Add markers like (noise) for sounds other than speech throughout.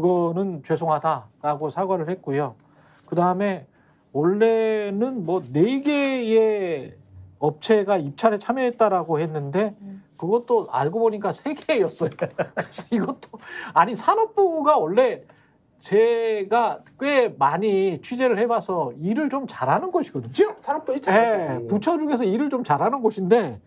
그거는 죄송하다라고 사과를 했고요. 그 다음에 원래는 뭐 네 개의 업체가 입찰에 참여했다라고 했는데 음. 그것도 알고 보니까 세 개였어요. (laughs) 그래서 이것도 아니 산업부가 원래 제가 꽤 많이 취재를 해봐서 일을 좀 잘하는 곳이거든요. 산업부 예, 있잖아요. 부처 중에서 일을 좀 잘하는 곳인데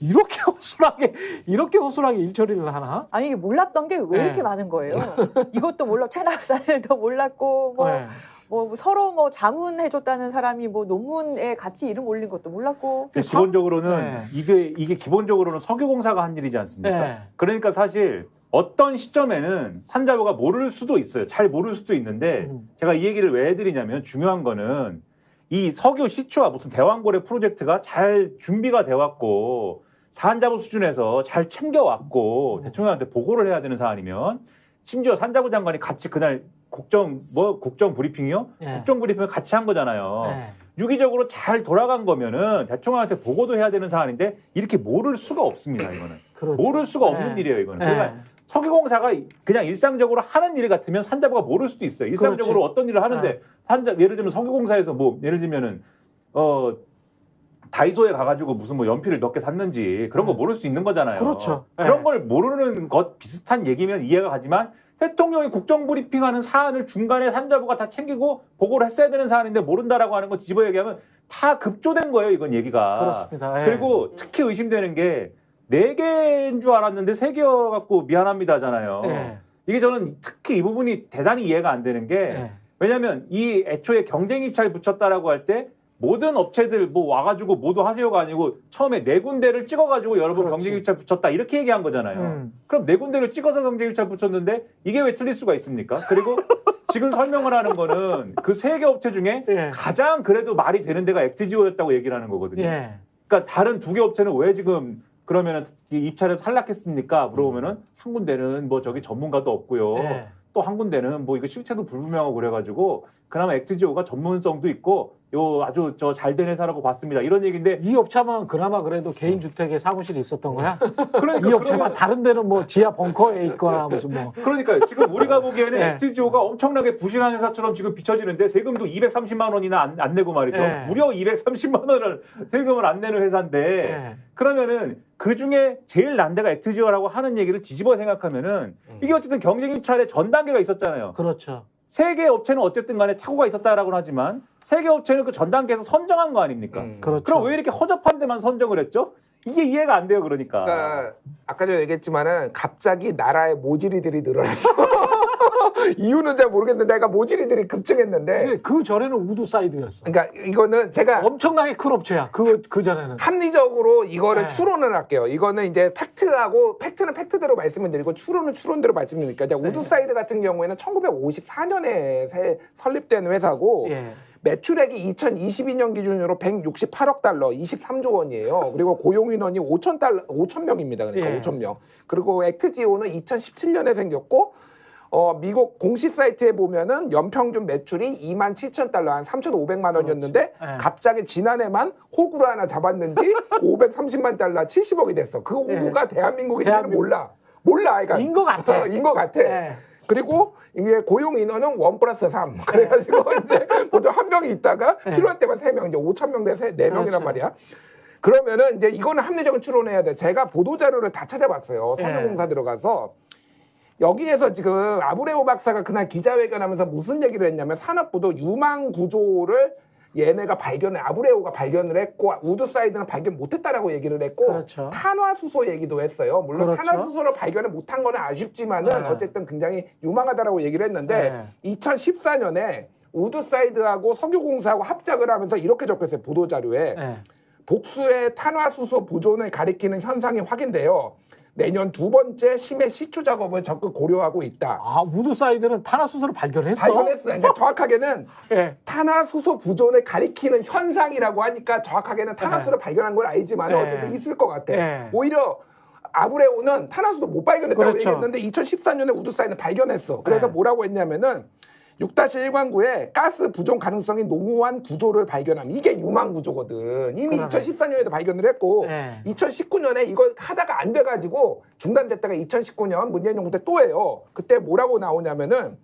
이렇게 (laughs) 허술하게 이렇게 허술하게 일 처리를 하나? 아니 이게 몰랐던 게왜 네. 이렇게 많은 거예요? (laughs) 이것도 몰라 체납사실도 몰랐고 뭐, 네. 뭐 서로 뭐 자문해줬다는 사람이 뭐 논문에 같이 이름 올린 것도 몰랐고 기본적으로는 네. 이게 이게 기본적으로는 석유공사가 한 일이지 않습니까? 네. 그러니까 사실 어떤 시점에는 산자부가 모를 수도 있어요. 잘 모를 수도 있는데 음. 제가 이 얘기를 왜 해드리냐면 중요한 거는 이 석유 시추와 무슨 대왕고래 프로젝트가 잘 준비가 돼 왔고 산자부 수준에서 잘 챙겨왔고 음. 대통령한테 보고를 해야 되는 사안이면 심지어 산자부 장관이 같이 그날 국정 뭐 국정 브리핑이요? 네. 국정 브리핑을 같이 한 거잖아요. 네. 유기적으로 잘 돌아간 거면은 대통령한테 보고도 해야 되는 사안인데 이렇게 모를 수가 없습니다. 이거는 그렇죠. 모를 수가 없는 네. 일이에요. 이거는 네. 그러니까 석유공사가 그냥 일상적으로 하는 일 같으면 산자부가 모를 수도 있어요. 일상적으로 그렇지. 어떤 일을 하는데 네. 산자 예를 들면 석유공사에서 뭐 예를 들면은 어 다이소에 가가지고 무슨 뭐 연필을 몇 개 샀는지 그런 거 음. 모를 수 있는 거잖아요. 그렇죠. 그런 네. 걸 모르는 것 비슷한 얘기면 이해가 가지만 대통령이 국정 브리핑하는 사안을 중간에 산자부가 다 챙기고 보고를 했어야 되는 사안인데 모른다라고 하는 거 뒤집어 얘기하면 다 급조된 거예요. 이건 얘기가. 그렇습니다. 예. 그리고 특히 의심되는 게 네 개인 줄 알았는데 세 개여 갖고 미안합니다잖아요. 예. 이게 저는 특히 이 부분이 대단히 이해가 안 되는 게 예. 왜냐하면 이 애초에 경쟁 입찰 붙였다라고 할때 모든 업체들 뭐 와가지고 모두 하세요가 아니고 처음에 네 군데를 찍어가지고 여러분 그렇지. 경쟁 입찰 붙였다 이렇게 얘기한 거잖아요. 음. 그럼 네 군데를 찍어서 경쟁 입찰 붙였는데 이게 왜 틀릴 수가 있습니까? 그리고 (laughs) 지금 설명을 하는 거는 그 세 개 업체 중에 예. 가장 그래도 말이 되는 데가 액트지오였다고 얘기를 하는 거거든요. 예. 그러니까 다른 두 개 업체는 왜 지금 그러면은 이 입찰에서 탈락했습니까? 물어보면은 한 군데는 뭐 저기 전문가도 없고요. 예. 또한 군데는 뭐 이거 실체도 불분명하고 그래가지고 그나마 액트지오가 전문성도 있고 요 아주 저 잘된 회사라고 봤습니다. 이런 얘기인데 이 업체만 그나마 그래도 개인 주택에 사무실이 있었던 거야? (laughs) 그러니까 이 업체만 다른 데는 뭐 지하 벙커에 있거나 무슨 뭐 그러니까요. 지금 우리가 보기에는 (laughs) 네. 액트지오가 엄청나게 부실한 회사처럼 지금 비춰지는데 세금도 230만 원이나 안, 안 내고 말이죠. 네. 무려 230만 원을 세금을 안 내는 회사인데 예. 그러면은 그 중에 제일 난 데가 액트지오라고 하는 얘기를 뒤집어 생각하면은 이게 어쨌든 경쟁 입찰의 전 단계가 있었잖아요. 그렇죠. 세 개 업체는 어쨌든 간에 착오가 있었다라고는 하지만 세 개 업체는 그 전 단계에서 선정한 거 아닙니까? 음. 그렇죠. 그럼 왜 이렇게 허접한 데만 선정을 했죠? 이게 이해가 안 돼요, 그러니까. 그러니까 아까 전에 얘기했지만은 갑자기 나라의 모지리들이 늘어났어. (laughs) (laughs) 이유는 잘 모르겠는데 내가 모지리들이 급증했는데 근데 그 전에는 우드 사이드였어. 그러니까 이거는 제가 엄청나게 큰 업체야. 그 그 전에는. 합리적으로 이거를 네. 추론을 할게요. 이거는 이제 팩트하고 팩트는 팩트대로 말씀을 드리고 추론은 추론대로 말씀드리니까 이제 네. 우드 사이드 같은 경우에는 1954년에 설립된 회사고 예. 매출액이 2022년 기준으로 168억 달러, 23조 원이에요. 그리고 고용 인원이 5천 달러, 5천 명입니다. 그러니까 예. 5천 명. 그리고 액트지오는 2017년에 생겼고 어, 미국 공식 사이트에 보면은 연평균 매출이 2만 7천 달러, 한 3,500만 원이었는데. 예. 갑자기 지난해만 호구를 하나 잡았는지 (laughs) 530만 달러, 70억이 됐어. 그 호구가 대한민국인지는 예. 대한민국. 몰라. 몰라. 그러니까 인것 같아. 어, 인것 같아. 예. 그리고 이게 고용 인원은 원 플러스 삼 (laughs) 그래가지고 이제 보통 한 명이 있다가 네. 필요할 때만 세 명, 이제 5천 명 대 세 네 명이란 그렇죠. 말이야. 그러면은 이제 이거는 합리적인 추론해야 돼. 제가 보도 자료를 다 찾아봤어요. 네. 선유공사 들어가서 여기에서 지금 아브레오 박사가 그날 기자회견하면서 무슨 얘기를 했냐면 산업부도 유망 구조를 얘네가 발견을 아브레오가 발견을 했고 우드 사이드는 발견 못했다라고 얘기를 했고 그렇죠. 탄화수소 얘기도 했어요. 물론 그렇죠. 탄화수소를 발견을 못한 거는 아쉽지만은 네. 어쨌든 굉장히 유망하다라고 얘기를 했는데 2014년에 우드 사이드하고 석유공사하고 합작을 하면서 이렇게 적혔어요. 보도 자료에 예. 복수의 탄화수소 보존을 가리키는 현상이 확인되어 내년 두 번째 심해 시추 작업을 적극 고려하고 있다. 아 우드 사이드는 탄화수소를 발견했어. 발견했어요. 그러니까 정확하게는 (laughs) 예. 탄화수소 부존을 가리키는 현상이라고 하니까 정확하게는 탄화수소를 발견한 건 아니지만 네. 어쨌든 있을 것 같아. 네. 오히려 아브레오는 탄화수소 못 발견했다고 그렇죠. 얘기했는데 2014년에 우드사이는 발견했어. 그래서 네. 뭐라고 했냐면은 6-1관구에 가스 부족 가능성이 농후한 구조를 발견함. 이게 유망 구조거든. 이미 그러네. 2014년에도 발견을 했고 예. 2019년에 이거 하다가 안 돼가지고 중단됐다가 2019년 문재인 정부 때 또 해요. 그때 뭐라고 나오냐면은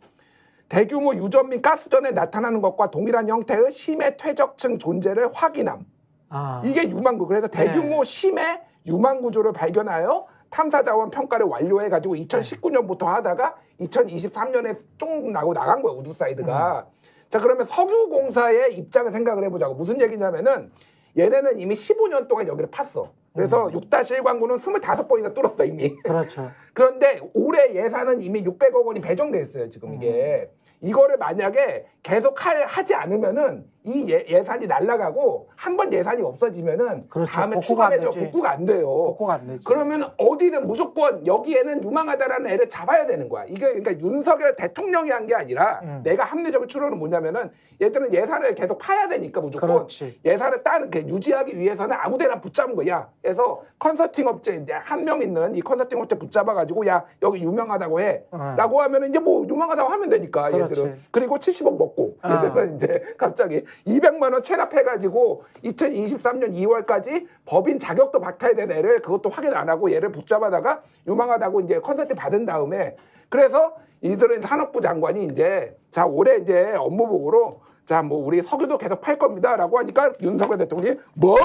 대규모 유전 및 가스전에 나타나는 것과 동일한 형태의 심해 퇴적층 존재를 확인함. 아. 이게 유망구. 그래서 대규모 심해 유망 구조를 발견하여 탐사 자원 평가를 완료해 가지고 2019년부터 하다가 2023년에 쫑 나고 나간 거예요. 우드사이드가. 자, 그러면 석유공사의 입장을 생각을 해보자고. 무슨 얘기냐면은 얘네는 이미 15년 동안 여기를 팠어. 그래서 6-1 광구는 25번이나 뚫었어, 이미. 그렇죠. (laughs) 그런데 올해 예산은 이미 600억 원이 배정돼 있어요 지금 이게 이거를 만약에 계속 할, 하지 않으면은 이 예, 산이 날라가고 한 번 예산이 없어지면은 그렇죠. 다음에 복구가 추가 안 배정 되지. 복구가 안 돼요. 복구가 안 되지. 그러면 어디든 무조건 여기에는 유망하다라는 애를 잡아야 되는 거야. 이게 그러니까 윤석열 대통령이 한 게 아니라 음. 내가 합리적인 추론은 뭐냐면은 얘들은 예산을 계속 파야 되니까 무조건 그렇지. 예산을 따 이렇게 유지하기 위해서는 아무데나 붙잡은 거야. 그래서 컨설팅 업체 한 명 있는 이 컨설팅 업체 붙잡아 가지고 야 여기 유명하다고 해.라고 하면은 이제 뭐 유명하다고 하면 되니까 어. 그렇지. 얘들은 그리고 70억 먹고 아. 얘들은 이제 갑자기 200만 원 체납해 가지고 2023년 2월까지 법인 자격도 박탈 된 애를 그것도 확인 안 하고 얘를 붙잡아다가 유망하다고 이제 컨설팅 받은 다음에 그래서 이들은 산업부 장관이 이제 자 올해 이제 업무보고로 자 뭐 우리 석유도 계속 팔 겁니다라고 하니까 윤석열 대통령이 뭐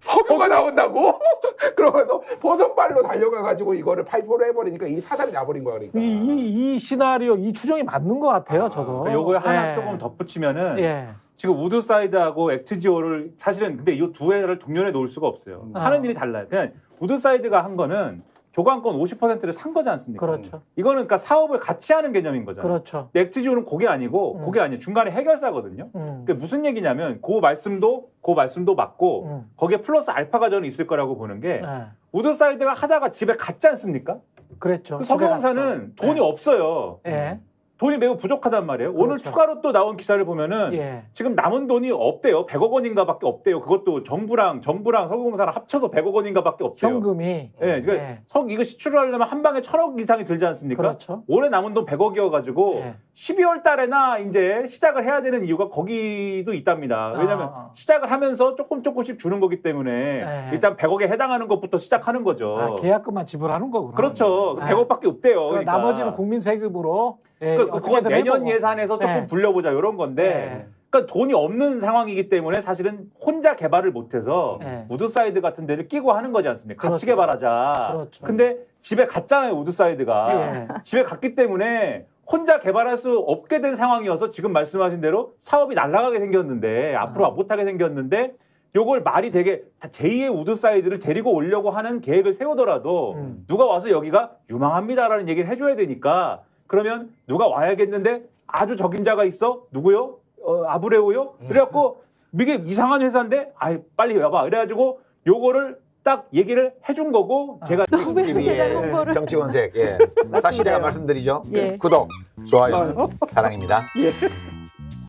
석유가 나온다고 (laughs) 그러면서 버선발로 달려가 가지고 이거를 발표를 해버리니까 이 사달이 나버린 거야 그러니까 이, 이, 이 시나리오, 이 추정이 맞는 것 같아요, 저도. 그러니까 요거에 하나 예. 조금 덧붙이면은 예. 지금 우드사이드하고 액트지오를 사실은 근데 이 두 회를 동년에 놓을 수가 없어요. 아. 하는 일이 달라요. 그냥 우드사이드가 한 거는 교관권 50%를 산 거지 않습니까? 그렇죠. 이거는 그러니까 사업을 같이 하는 개념인 거잖아요. 그렇죠. 액트지오는 그게 아니고 음. 그게 아니에요. 중간에 해결사거든요. 음. 그게 무슨 얘기냐면 그 말씀도 그 말씀도 맞고 음. 거기에 플러스 알파가 저는 있을 거라고 보는 게 예. 우드사이드가 하다가 집에 갔지 않습니까? 그랬죠. 그 석유공사는. 돈이 없어요. 예. 돈이 매우 부족하단 말이에요. 오늘 그렇죠. 추가로 또 나온 기사를 보면은 예. 지금 남은 돈이 없대요. 100억 원인가밖에 없대요. 그것도 정부랑 정부랑 석유공사랑 합쳐서 100억 원인가밖에 없대요. 현금이. 예, 그러니까 예. 석 이거 시출을 하려면 한 방에 천억 이상이 들지 않습니까? 그렇죠. 올해 남은 돈 100억이어 가지고 예. 12월 달에나 이제 시작을 해야 되는 이유가 거기도 있답니다. 왜냐하면 아. 시작을 하면서 조금 조금씩 주는 거기 때문에 예. 일단 100억에 해당하는 것부터 시작하는 거죠. 아, 계약금만 지불하는 거구나. 그렇죠. 예. 100억밖에 없대요. 그 그러니까. 나머지는 국민 세금으로 예, 그, 그건 내년 해보고. 예산에서 조금 예. 불려보자 이런 건데 예. 그러니까 돈이 없는 상황이기 때문에 사실은 혼자 개발을 못해서 예. 우드사이드 같은 데를 끼고 하는 거지 않습니까? 같이 그렇죠. 개발하자. 그렇죠. 근데 집에 갔잖아요 우드사이드가 예. 집에 갔기 때문에 혼자 개발할 수 없게 된 상황이어서 지금 말씀하신 대로 사업이 날아가게 생겼는데 앞으로 아. 못하게 생겼는데 요걸 말이 되게 다 제2의 우드사이드를 데리고 오려고 하는 계획을 세우더라도 음. 누가 와서 여기가 유망합니다라는 얘기를 해줘야 되니까 그러면 누가 와야겠는데 아주 적임자가 있어 누구요? 어, 아브레오요? 그래갖고 이게 이상한 회사인데 아 빨리 와봐 그래가지고 요거를 딱 얘기를 해준 거고 제가 너무 TV의 제가 홍보를 정치권색 예. (laughs) 다시 제가 말씀드리죠. 예. 구독, 좋아요, 사랑입니다. 예.